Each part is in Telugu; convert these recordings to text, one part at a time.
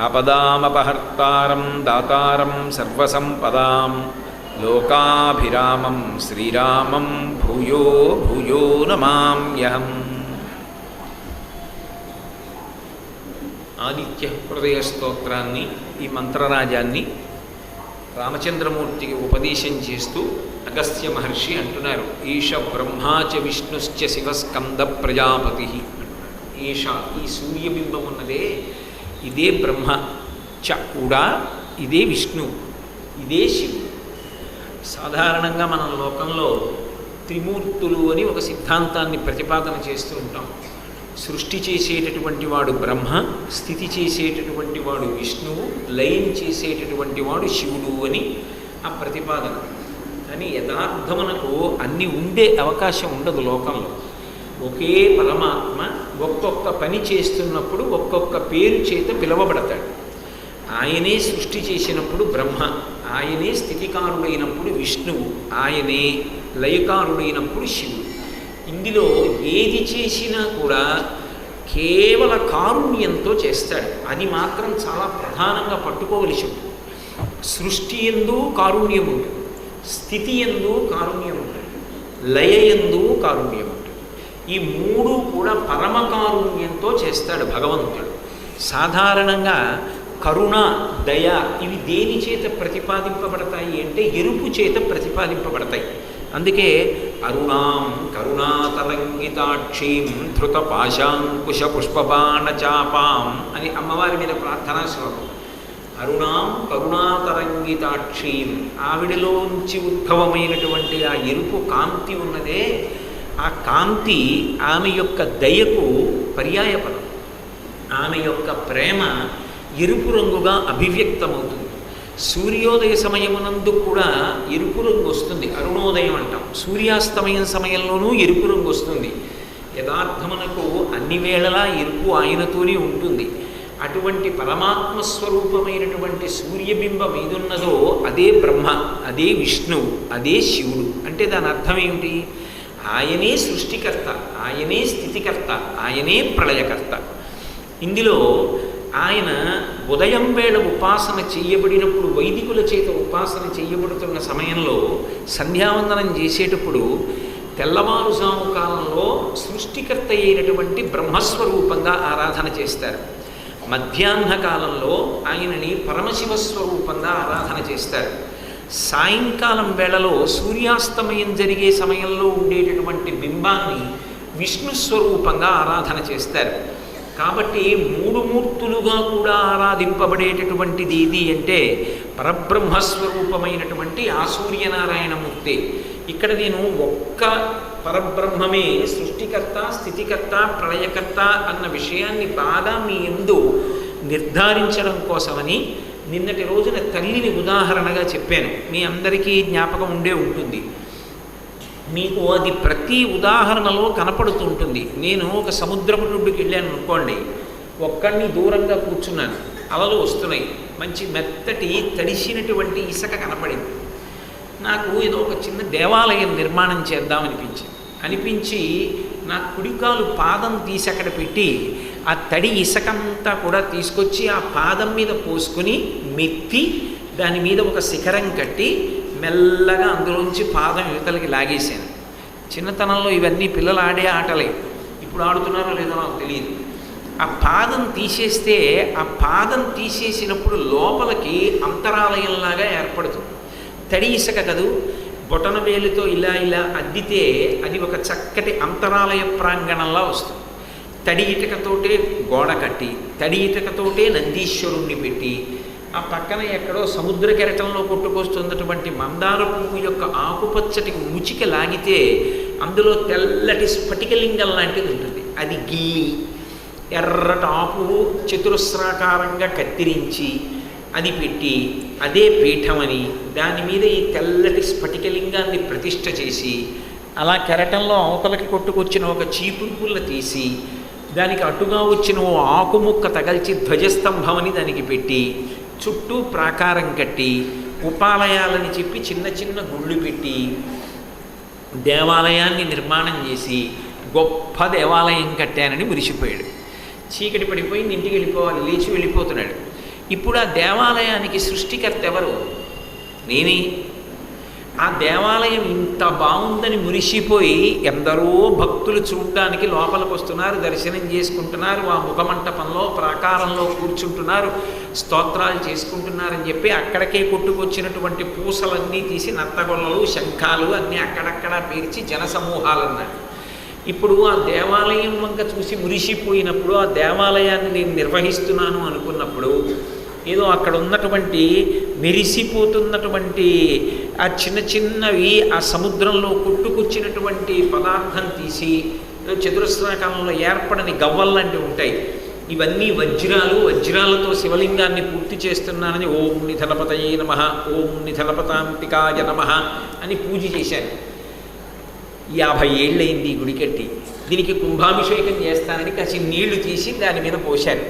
ఆపదామపహర్తారం దాతారం సర్వసంపదాం లోకాభిరామం శ్రీరామం భూయో భూయో నమామ్యహం ఆదిత్య హృదయ స్తోత్రాన్ని ఈ మంత్రరాజాన్ని రామచంద్రమూర్తికి ఉపదేశం చేస్తూ అగస్త్య మహర్షి అంటున్నారు ఈశ బ్రహ్మాచ విష్ణుశ్చ శివస్కంద ప్రజాపతి ఈశ ఈ సూర్యబింబం ఉన్నదే ఇదే బ్రహ్మ చ కూడా ఇదే విష్ణు ఇదే శివుడు. సాధారణంగా మన లోకంలో త్రిమూర్తులు అని ఒక సిద్ధాంతాన్ని ప్రతిపాదన చేస్తూ ఉంటాం. సృష్టి చేసేటటువంటి వాడు బ్రహ్మ స్థితి చేసేటటువంటి వాడు విష్ణువు లయం చేసేటటువంటి వాడు శివుడు అని ఆ ప్రతిపాదన. కానీ యథార్థమునకు అన్నీ ఉండే అవకాశం ఉండదు లోకంలో. ఒకే పరమాత్మ ఒక్కొక్క పని చేస్తున్నప్పుడు ఒక్కొక్క పేరు చేత పిలువబడతాడు. ఆయనే సృష్టి చేసినప్పుడు బ్రహ్మ ఆయనే స్థితికారుడైనప్పుడు విష్ణువు ఆయనే లయకారుడైనప్పుడు శివుడు. ఇందులో ఏది చేసినా కూడా కేవల కారుణ్యంతో చేస్తాడు. అది మాత్రం చాలా ప్రధానంగా పట్టుకోవలసి ఉంటుంది. సృష్టి ఎందు కారుణ్యం ఉంటుంది. స్థితి ఎందు కారుణ్యం ఉంటుంది. లయ ఎందు కారుణ్యం ఉంటుంది. ఈ మూడు కూడా పరమకారుణ్యంతో చేస్తాడు భగవంతుడు. సాధారణంగా కరుణ దయ ఇవి దేని చేత ప్రతిపాదింపబడతాయి అంటే ఎరుపు చేత ప్రతిపాదింపబడతాయి. అందుకే అరుణాం కరుణాతరంగితాక్షీం ధృత పాశాంకుశ పుష్పబాణ చాపాం అని అమ్మవారి మీద ప్రార్థనా శ్లోకం. అరుణాం కరుణాతరంగితాక్షీం ఆవిడలోంచి ఉద్భవమైనటువంటి ఆ ఎరుపు కాంతి ఉన్నదే ఆ కాంతి ఆమె యొక్క దయకు పర్యాయపదం ఆమె యొక్క ప్రేమ ఎరుపు రంగుగా అభివ్యక్తమవుతుంది. సూర్యోదయ సమయమునందు కూడా ఎరుపు రంగు వస్తుంది. అరుణోదయం అంటాం. సూర్యాస్తమయం సమయంలోనూ ఎరుపు రంగు వస్తుంది. యథార్థమునకు అన్ని వేళలా ఎరుపు ఆయనతోనే ఉంటుంది. అటువంటి పరమాత్మ స్వరూపమైనటువంటి సూర్యబింబం ఏదున్నదో అదే బ్రహ్మ అదే విష్ణువు అదే శివుడు. అంటే దాని అర్థం ఏమిటి? ఆయనే సృష్టికర్త ఆయనే స్థితికర్త ఆయనే ప్రళయకర్త. ఇందులో ఆయన ఉదయం వేళ ఉపాసన చేయబడినప్పుడు వైదికుల చేత ఉపాసన చేయబడుతున్న సమయంలో సంధ్యావందనం చేసేటప్పుడు తెల్లవారుజాము కాలంలో సృష్టికర్త అయినటువంటి బ్రహ్మస్వరూపంగా ఆరాధన చేస్తారు. మధ్యాహ్న కాలంలో ఆయనని పరమశివస్వరూపంగా ఆరాధన చేస్తారు. సాయంకాలం వేళలో సూర్యాస్తమయం జరిగే సమయంలో ఉండేటటువంటి బింబాన్ని విష్ణు స్వరూపంగా ఆరాధన చేస్తారు. కాబట్టి మూడు మూర్తులుగా కూడా ఆరాధింపబడేటటువంటిది ఏది అంటే పరబ్రహ్మస్వరూపమైనటువంటి ఆ సూర్యనారాయణమూర్తి. ఇక్కడ నేను ఒక్క పరబ్రహ్మమే సృష్టికర్త స్థితికర్త ప్రళయకర్త అన్న విషయాన్ని బాగా మీ ఎందు నిర్ధారించడం కోసమని నిన్నటి రోజున తల్లిని ఉదాహరణగా చెప్పాను. మీ అందరికీ జ్ఞాపకం ఉండే ఉంటుంది. మీకు అది ప్రతి ఉదాహరణలో కనపడుతూ ఉంటుంది. నేను ఒక సముద్రపు నుండికి వెళ్ళాను అనుకోండి. ఒక్కడిని దూరంగా కూర్చున్నాను. అలలు వస్తున్నాయి. మంచి మెత్తటి తడిసినటువంటి ఇసుక కనపడింది. నాకు ఏదో ఒక చిన్న దేవాలయం నిర్మాణం చేద్దామనిపించింది. అనిపించి నా కుడికాలు పాదం తీసి అక్కడ పెట్టి ఆ తడి ఇసకంతా కూడా తీసుకొచ్చి ఆ పాదం మీద పోసుకుని మెత్తి దాని మీద ఒక శిఖరం కట్టి మెల్లగా అందులోంచి పాదం యువతలకి లాగేశాను. చిన్నతనంలో ఇవన్నీ పిల్లలు ఆడే ఆటలే. ఇప్పుడు ఆడుతున్నారో లేదో నాకు తెలియదు. ఆ పాదం తీసేస్తే ఆ పాదం తీసేసినప్పుడు లోపలికి అంతరాలయంలాగా ఏర్పడుతుంది. తడి ఇసుక కదూ బొటన వేలుతో ఇలా ఇలా అద్దితే అది ఒక చక్కటి అంతరాలయ ప్రాంగణంలా వస్తుంది. తడి ఇటుకతోటే గోడ కట్టి తడి ఇటుకతోటే నందీశ్వరుణ్ణి పెట్టి ఆ పక్కన ఎక్కడో సముద్ర కెరటంలో కొట్టుకొస్తున్నటువంటి మందార పువ్వు యొక్క ఆకుపచ్చటి ముచిక లాగితే అందులో తెల్లటి స్ఫటికలింగం లాంటిది ఉంటుంది. అది గిల్లి ఎర్రటి ఆకు చతురస్రాకారంగా కత్తిరించి అది పెట్టి అదే పీఠమని దాని మీద ఈ తెల్లటి స్ఫటికలింగాన్ని ప్రతిష్ట చేసి అలా కెరటంలో అవతలకి కొట్టుకొచ్చిన ఒక చీపురు పుల్ల తీసి దానికి అటుగా వచ్చిన ఓ ఆకుముక్క తగల్చి ధ్వజస్తంభమని దానికి పెట్టి చుట్టూ ప్రాకారం కట్టి ఉపాలయాలని చెప్పి చిన్న చిన్న గుళ్ళు పెట్టి దేవాలయాన్ని నిర్మాణం చేసి గొప్ప దేవాలయం కట్టానని మురిసిపోయాడు. చీకటి పడిపోయింది ఇంటికి వెళ్ళిపోవాలి లేచి వెళ్ళిపోతున్నాడు. ఇప్పుడు ఆ దేవాలయానికి సృష్టికర్త ఎవరు? నేనే. ఆ దేవాలయం ఇంత బాగుందని మురిసిపోయి ఎందరో భక్తులు చూడడానికి లోపలికి వస్తున్నారు దర్శనం చేసుకుంటున్నారు ఆ ముఖమంటపంలో ప్రాకారంలో కూర్చుంటున్నారు స్తోత్రాలు చేసుకుంటున్నారని చెప్పి అక్కడికే కొట్టుకొచ్చినటువంటి పూసలన్నీ తీసి నత్తగొల్లలు శంఖాలు అన్నీ అక్కడక్కడ పేర్చి జనసమూహాలు అన్నారు ఇప్పుడు ఆ దేవాలయం వంక చూసి మురిసిపోయినప్పుడు ఆ దేవాలయాన్ని నేను నిర్వహిస్తున్నాను అనుకున్నప్పుడు ఏదో అక్కడ ఉన్నటువంటి మెరిసిపోతున్నటువంటి ఆ చిన్న చిన్నవి ఆ సముద్రంలో కొట్టుకొచ్చినటువంటి పదార్థం తీసి చతురస్రాకాలంలో ఏర్పడని గవ్వల్లాంటివి ఉంటాయి. ఇవన్నీ వజ్రాలు వజ్రాలతో శివలింగాన్ని పూర్తి చేస్తున్నానని ఓం నిధనపతయే నమ ఓం నిధనపతాంతికాయ నమ అని పూజ చేశాను యాభై ఏళ్ళయింది గుడి కట్టి. దీనికి కుంభాభిషేకం చేస్తానని కాసి నీళ్ళు తీసి దాని మీద పోశారు.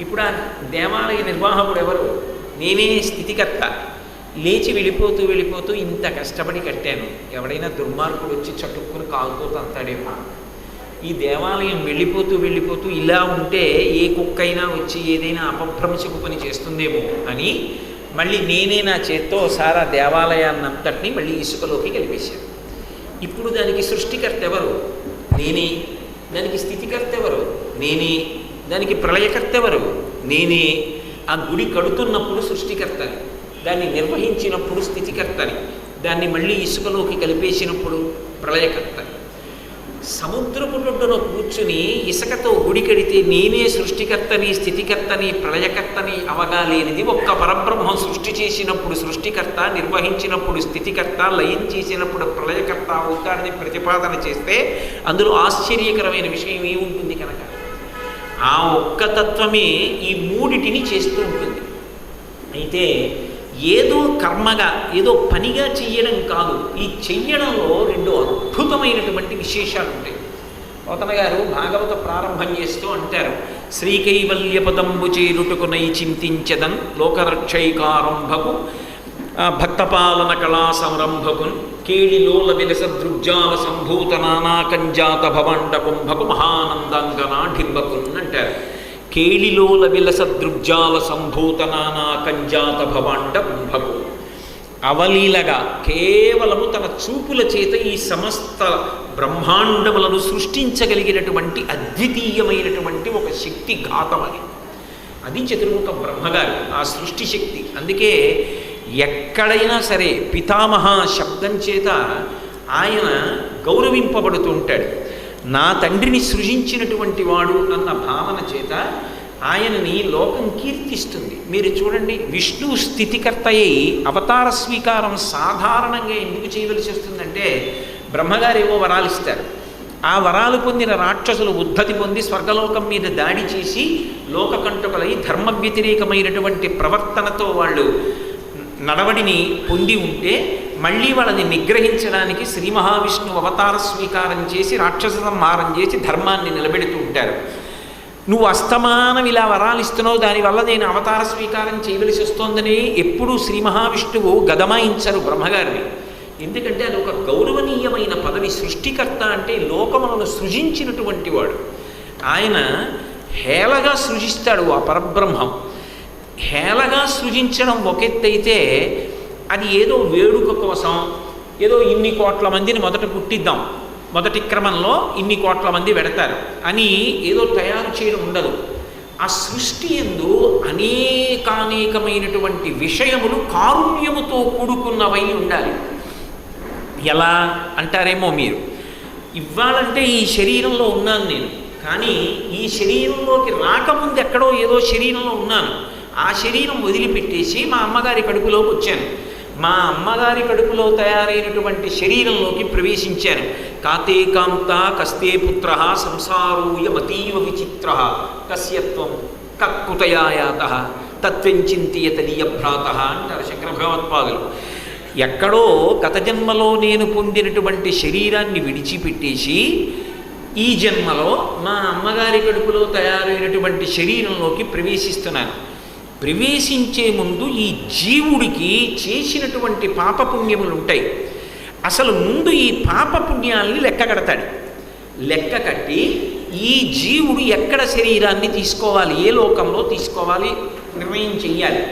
ఇప్పుడు ఆ దేవాలయ నిర్వాహకుడు ఎవరు? నేనే స్థితికర్త. లేచి వెళ్ళిపోతూ వెళ్ళిపోతూ ఇంత కష్టపడి కట్టాను. ఎవడైనా దుర్మార్గుడు వచ్చి చట్టుకుని కాలుతో తంతాడేమో ఈ దేవాలయం వెళ్ళిపోతూ వెళ్ళిపోతూ ఇలా ఉంటే ఏ కుక్కైనా వచ్చి ఏదైనా అపభ్రంశపు పని చేస్తుందేమో అని మళ్ళీ నేనే నా చేత్తో సారా దేవాలయాన్నంతటినీ మళ్ళీ ఇసుకలోకి కలిపేశాను. ఇప్పుడు దానికి సృష్టికర్త ఎవరు? నేనే. దానికి స్థితికర్త ఎవరు? నేనే. దానికి ప్రళయకర్త ఎవరు? నేనే. ఆ గుడి కడుతున్నప్పుడు సృష్టికర్త. దాన్ని నిర్వహించినప్పుడు స్థితికర్తని దాన్ని మళ్ళీ ఇసుకలోకి కలిపేసినప్పుడు ప్రళయకర్తని. సముద్రపు ఒడ్డున కూర్చుని ఇసుకతో గుడి కడితే నేనే సృష్టికర్తని స్థితికర్తని ప్రళయకర్తని అవగాలేనిది ఒక్క పరబ్రహ్మం సృష్టి చేసినప్పుడు సృష్టికర్త నిర్వహించినప్పుడు స్థితికర్త లయం చేసినప్పుడు ప్రళయకర్త అవుతాడని ప్రతిపాదన చేస్తే అందులో ఆశ్చర్యకరమైన విషయం ఏముంటుంది కనుక? ఆ ఒక్క తత్వమే ఈ మూడిటిని చేస్తూ ఉంటుంది. అయితే ఏదో కర్మగా ఏదో పనిగా చెయ్యడం కాదు. ఈ చెయ్యడంలో రెండు అద్భుతమైనటువంటి విశేషాలు ఉంటాయి పోతన గారు భాగవత ప్రారంభం చేస్తూ అంటారు శ్రీకైవల్య పదంబు చేరుటకునై చింతించదన్ లోకరక్షైకారంభకు భక్తపాలన కళా సంరంభకున్ కేళిలోల విలస దృగ్జాల సంభూత నానాకంజాత భవండ కుంభకు మహానందంగనాఢింబకున్ అంటారు. కేళిలోల విలస దృగ్జాల సంభూత నానాకంజాత భవాండ కుంభకు అవలీలగా కేవలము తన చూపుల చేత ఈ సమస్త బ్రహ్మాండములను సృష్టించగలిగినటువంటి అద్వితీయమైనటువంటి ఒక శక్తి ఘాతం అది. అది చతుర్ముఖ బ్రహ్మగారు ఆ సృష్టి శక్తి. అందుకే ఎక్కడైనా సరే పితామహ శబ్దం చేత ఆయన గౌరవింపబడుతూ ఉంటాడు నా తండ్రిని సృజించినటువంటి వాడు అన్న భావన చేత ఆయనని లోకం కీర్తిస్తుంది. మీరు చూడండి విష్ణు స్థితికర్త అయి అవతార స్వీకారం సాధారణంగా ఎందుకు చేయవలసి వస్తుందంటే బ్రహ్మగారు ఏవో వరాలు ఇస్తారు. ఆ వరాలు పొందిన రాక్షసులు ఉద్ధతి పొంది స్వర్గలోకం మీద దాడి చేసి లోకకంటకులై ధర్మ వ్యతిరేకమైనటువంటి ప్రవర్తనతో వాళ్ళు నడవడిని పొంది ఉంటే మళ్ళీ వాళ్ళని నిగ్రహించడానికి శ్రీ మహావిష్ణు అవతార స్వీకారం చేసి రాక్షస సంహారం చేసి ధర్మాన్ని నిలబెడుతూ ఉంటారు. నువ్వు అస్తమానం ఇలా వరాలు ఇస్తున్నావు దానివల్ల నేను అవతార స్వీకారం చేయవలసి వస్తోందని ఎప్పుడూ శ్రీ మహావిష్ణువు గదమాయించరు బ్రహ్మగారిని. ఎందుకంటే అది ఒక గౌరవనీయమైన పదవి సృష్టికర్త అంటే లోకములను సృజించినటువంటి వాడు. ఆయన హేళగా సృజిస్తాడు ఆ పరబ్రహ్మం. హేళగా సృజించడం ఒక ఎత్తైతే అది ఏదో వేడుక కోసం ఏదో ఇన్ని కోట్ల మందిని మొదట పుట్టిద్దాం. మొదటి క్రమంలో ఇన్ని కోట్ల మంది పెడతారు అని ఏదో తయారు చేయడం ఉండదు. ఆ సృష్టి ఎందు అనేకానేకమైనటువంటి విషయములు కారుణ్యముతో కూడుకున్నవై ఉండాలి. ఎలా అంటారేమో మీరు. ఇవ్వాలంటే ఈ శరీరంలో ఉన్నాను నేను. కానీ ఈ శరీరంలోకి రాకముందు ఎక్కడో ఏదో శరీరంలో ఉన్నాను. ఆ శరీరం వదిలిపెట్టేసి మా అమ్మగారి కడుపులోకి వచ్చాను. మా అమ్మగారి కడుపులో తయారైనటువంటి శరీరంలోకి ప్రవేశించాను. కాతే కాంత కస్తే పుత్ర సంసారూయమతీవ విచిత్ర కస్యత్వం కక్కుతయాయాత తత్వంచింతియత భ్రాత అంటారు శంకర భగవత్పాదులు ఎక్కడో గత జన్మలో నేను పొందినటువంటి శరీరాన్ని విడిచిపెట్టేసి ఈ జన్మలో మా అమ్మగారి కడుపులో తయారైనటువంటి శరీరంలోకి ప్రవేశిస్తున్నాను. ప్రవేశించే ముందు ఈ జీవుడికి చేసినటువంటి పాపపుణ్యములు ఉంటాయి అసలు ముందు ఈ పాపపుణ్యాలని లెక్క కడతాడు. లెక్క కట్టి ఈ జీవుడు ఎక్కడ శరీరాన్ని తీసుకోవాలి? ఏ లోకంలో తీసుకోవాలి? నిర్ణయం చెయ్యాలి.